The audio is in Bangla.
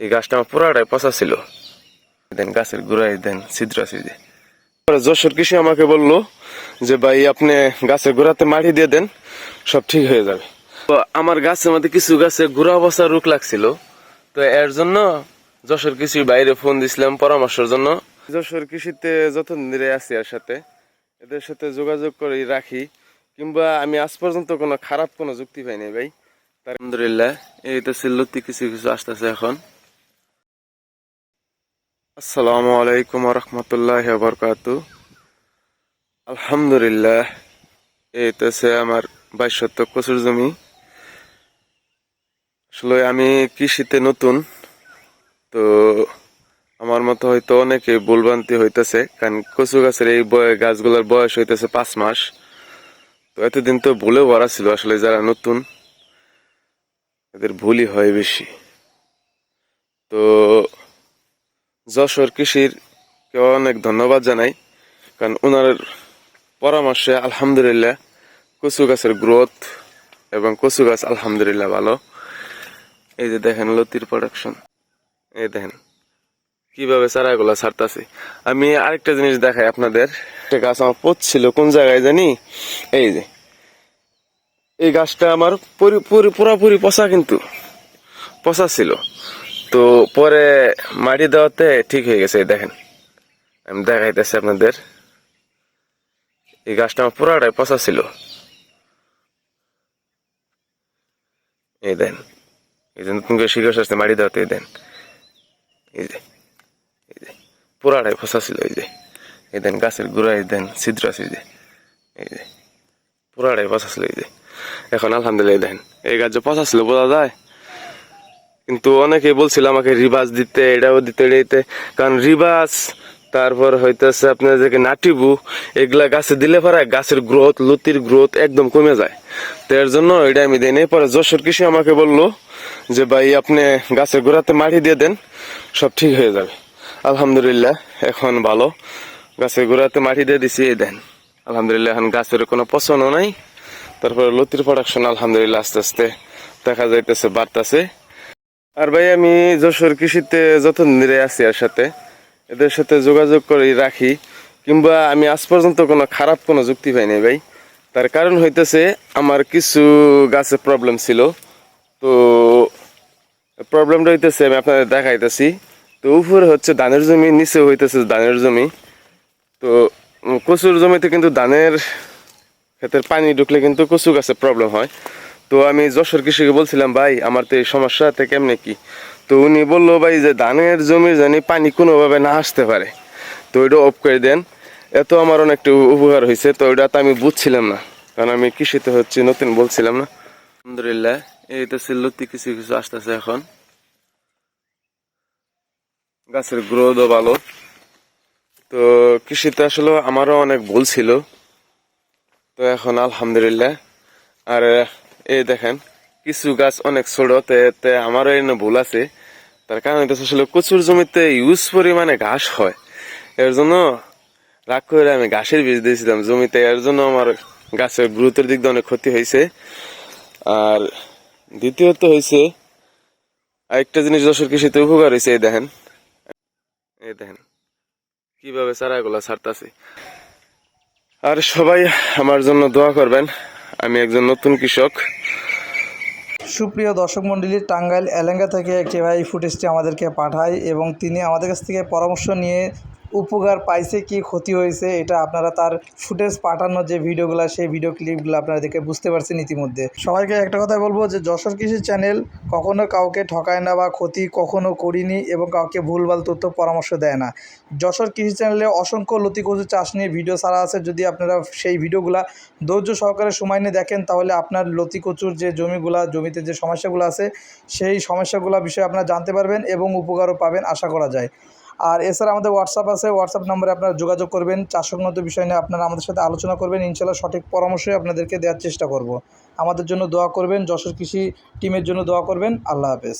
এই গাছটা আমার পুরাটাই পচা ছিল। দেন গাছের গোড়ায় দেন ছিদ্র আছে যে যশোর কৃষি আমাকে বলল যে, ভাই, আপনি গাছের গোড়াতে মাটি দিয়ে দেন, সব ঠিক হয়ে যাবে। তো আমার গাছের মধ্যে কিছু গাছে গুড়া বসা রোগ লাগছিল। তো এর জন্য যশোর কৃষির বাইরে ফোন দিছিলাম পরামর্শের জন্য। যশোর কৃষিতে যতদিন ধরে আছি এর সাথে, এদের সাথে যোগাযোগ করে রাখি, কিংবা আমি আজ পর্যন্ত কোনো খারাপ কোনো যুক্তি পাইনি, ভাই। আলহামদুলিল্লাহ, এই তো সিল্লতি কিছু কিছু আসতেছে এখন। আসসালামু আলাইকুম রহমতুল্লাহ বরকাতু। আলহামদুলিল্লাহ, এই তো সে আমার বাইশ কচুর জমি। আসলে আমি কৃষিতে নতুন, তো আমার মতো হয়তো অনেকে ভুলভ্রান্তি হইতেছে, কারণ কচু গাছের এই গাছগুলোর বয়স হইতেছে পাঁচ মাস। তো এতদিন তো ভুলে ভরা ছিল আসলে যারা নতুন, এদের ভুলই হয় বেশি। তো যশোর কৃষির অনেক ধন্যবাদ জানাই। কারণ ওনার পরামর্শে আলহামদুলিল্লাহ কচু গাছের গ্রোথ এবং কচু গাছ আলহামদুলিল্লাহ ভালো। এই যে দেখেন লতির প্রোডাকশন এই দেখেন কীভাবে চারাগুলো ছাড়তাছে। আমি আরেকটা জিনিস দেখাই আপনাদের। একটা গাছ আমার পচছিল কোন জায়গায় জানি? এই যে। এই গাছটা আমার পুরি- পুরি- পুরাপুরি পচা কিন্তু, পচা ছিল। তো পরে মাটি দেওয়াতে ঠিক হয়ে গেছে দেখেন। আমি দেখাইতেছি আপনাদের। এই গাছটা আমার পুরাটাই পচা ছিল। এই দেন, এই যে নতুন করে শিকড় আসছে, মাটি দেওয়াতে, এই দেন। এই যে এই যে, পুরাটাই পচা ছিল, এই যে। এই দেন, গাছের গোড়ায় দেন, ছিদ্র আছে, এই যে। এই যে, পুরাটাই পচা ছিল, এই যে। এখন আলহামদুলিল্লাহ দেখেন এই গাছ যে পচা ছিল, বোঝা যায়? কিন্তু অনেকেই বলছিল আমাকে রিবাস দিতে, এটাও দিতে এটা দিতে। কারণ রিবাস তারপর হইতেছে আপনার যে নাটিবু এগুলা গাছে দিলে পরে গাছের গ্রোথ, লতির গ্রোথ একদম কমে যায়। তো এর জন্য এটা আমি দিই নাই। পরে যশোর কৃষি আমাকে বলল যে, ভাই, আপনি গাছের গোড়াতে মাটি দিয়ে দেন, সব ঠিক হয়ে যাবে। আলহামদুলিল্লাহ, এখন ভালো। গাছের গোড়াতে মাটি দিয়ে দিছি, এই দেন। আলহামদুলিল্লাহ, এখন গাছের কোনো পছন্দও নাই। তারপরে লতির প্রোডাকশন আলহামদুলিল্লাহ, আস্তে আস্তে দেখা যাইতেছে, বাড়তাছে। আর ভাই, আমি যশোর কৃষিতে যতদিন ধরে আছি এর সাথে, এদের সাথে যোগাযোগ করে রাখি, কিংবা আমি আজ পর্যন্ত কোনো খারাপ কোনো যুক্তি পাইনি ভাই। তার কারণ হইতেছে, আমার কিছু গাছে প্রবলেম ছিল। তো প্রবলেমটা হইতেছে, আমি আপনাদের দেখাইতেছি। তো উপরে হচ্ছে ধানের জমি নিচে হইতেছে ধানের জমি। তো কচুর জমিতে কিন্তু ধানের ক্ষেতের পানি ঢুকলে কিন্তু কচু গাছে প্রবলেম হয়। তো আমি যশোর কৃষিকে বলছিলাম, ভাই, আমার তো এই সমস্যাতে কেমনে কি? তো উনি বলল, ভাই, যে ধানের জমির জানি পানি কোনোভাবে না আসতে পারে। তো ওইটা অফ করে দেন। এত আমার অনেকটা উপকার হয়েছে, তো ওইটা তো আমি বুঝছিলাম না। কারণ আমি কৃষিতে হচ্ছে নতুন বলছিলাম না। আলহামদুলিল্লাহ, এই তো সিল্লতি কিছু কিছু আসতেছে এখন। গাছের গ্রোথও ভালো। তো কৃষিতে আসলে আমারও অনেক ভুল ছিল। তো এখন আলহামদুলিল্লাহ। আর এই দেখেন, কিছু গাছ অনেক ছোট, তে আমারও এনে ভুল আছে। তার কারণ এটা আসলে প্রচুর জমিতে ইউজ পরিমাণে ঘাস হয়। এর জন্য রাগ করে আমি ঘাসের বীজ দিয়েছিলাম জমিতে। এর জন্য আমার গাছের গুরুত্বের দিক দিয়ে অনেক ক্ষতি হয়েছে। আর দ্বিতীয়ত হয়েছে আরেকটা জিনিস দশের কৃষিতে উপকার হয়েছে এই দেখেন। এই দেখেন, কীভাবে চারাগুলো ছাড়তাছে। আর সবাই আমার জন্য দোয়া করবেন। আমি একজন নতুন কৃষক। সুপ্রিয় দর্শক মণ্ডলী, টাঙ্গাইল এলেঙ্গা থেকে একটি ভাই ফুটেজটি আমাদেরকে পাঠায় এবং তিনি আমাদের কাছ থেকে পরামর্শ নিয়ে উপকার পাইছে কি ক্ষতি হয়েছে, এটা আপনারা তার ফুটেজ পাঠানো যে ভিডিওগুলো, সেই ভিডিও ক্লিপগুলো আপনারা দেখে বুঝতে পারছেন ইতিমধ্যে। সবাইকে একটা কথা বলব যে, যশোর কৃষি চ্যানেল কখনো কাউকে ঠকায় না বা ক্ষতি কখনো করিনি এবং কাউকে ভুলভাল তথ্য পরামর্শ দেয় না। যশোর কৃষি চ্যানেলে অসংখ্য লতি কচু চাষ নিয়ে ভিডিও ছাড়া আছে, যদি আপনারা সেই ভিডিওগুলো ধৈর্য সহকারে সময় নিয়ে দেখেন, তাহলে আপনার লতি কচুর যে জমিগুলা, জমিতে যে সমস্যাগুলো আছে, সেই সমস্যাগুলো বিষয়ে আপনারা জানতে পারবেন এবং উপকারও পাবেন, আশা করা যায়। আর এছাড়া আমাদের হোয়াটসঅ্যাপ আছে হোয়াটসঅ্যাপ নম্বরে আপনারা যোগাযোগ করবেন চাষ উন্নত বিষয় নিয়ে আপনারা আমাদের সাথে আলোচনা করবেন ইনশাল্লাহ সঠিক পরামর্শই আপনাদেরকে দেওয়ার চেষ্টা করব। আমাদের জন্য দোয়া করবেন, যশোর কৃষি টিমের জন্য দোয়া করবেন, আল্লাহ হাফেজ।